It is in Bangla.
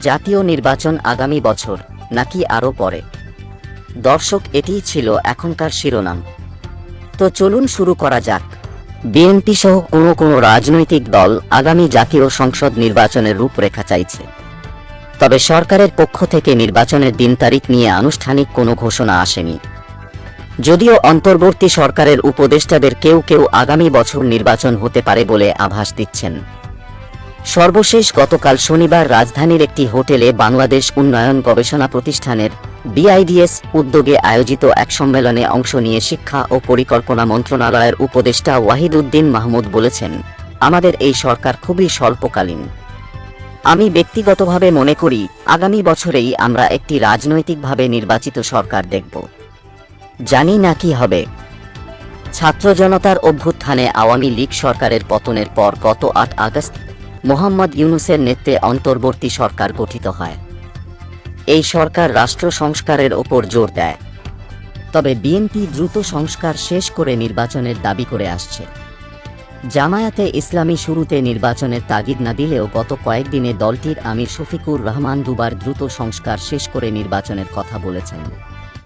জাতীয় নির্বাচন আগামী বছর, নাকি আরও পরে? দর্শক, এটিই ছিল এখনকার শিরোনাম। তো চলুন শুরু করা যাক। বিএনপি সহ কোনো কোনো রাজনৈতিক দল আগামী জাতীয় সংসদ নির্বাচনের রূপরেখা চাইছে। তবে সরকারের পক্ষ থেকে নির্বাচনের দিন তারিখ নিয়ে আনুষ্ঠানিক কোনো ঘোষণা আসেনি। যদিও অন্তর্বর্তী সরকারের উপদেষ্টাদের কেউ কেউ আগামী বছর নির্বাচন হতে পারে বলে আভাস দিচ্ছেন। সর্বশেষ গতকাল শনিবার রাজধানীর একটি হোটেলে বাংলাদেশ উন্নয়ন গবেষণা প্রতিষ্ঠানের বিআইডিএস উদ্যোগে আয়োজিত এক সম্মেলনে অংশ নিয়ে শিক্ষা ও পরিকল্পনা মন্ত্রণালয়ের উপদেষ্টা ওয়াহিদ উদ্দিন মাহমুদ বলেছেন, আমাদের এই সরকার খুবই স্বল্পকালীন। আমি ব্যক্তিগতভাবে মনে করি, আগামী বছরেই আমরা একটি রাজনৈতিকভাবে নির্বাচিত সরকার দেখব। জানি না কি হবে। ছাত্র জনতার অভ্যুত্থানে আওয়ামী লীগ সরকারের পতনের পর গত আট আগস্ট মোহাম্মদ ইউনুসের নেতৃত্বে অন্তর্বর্তী সরকার গঠিত হয়। এই সরকার রাষ্ট্র সংস্কারের ওপর জোর দেয়। তবে বিএনপি দ্রুত সংস্কার শেষ করে নির্বাচনের দাবি করে আসছে। জামায়াতে ইসলামী শুরুতে নির্বাচনের তাগিদ না দিলেও গত কয়েকদিনে দলটির আমির শফিকুর রহমান দুবার দ্রুত সংস্কার শেষ করে নির্বাচনের কথা বলেছেন।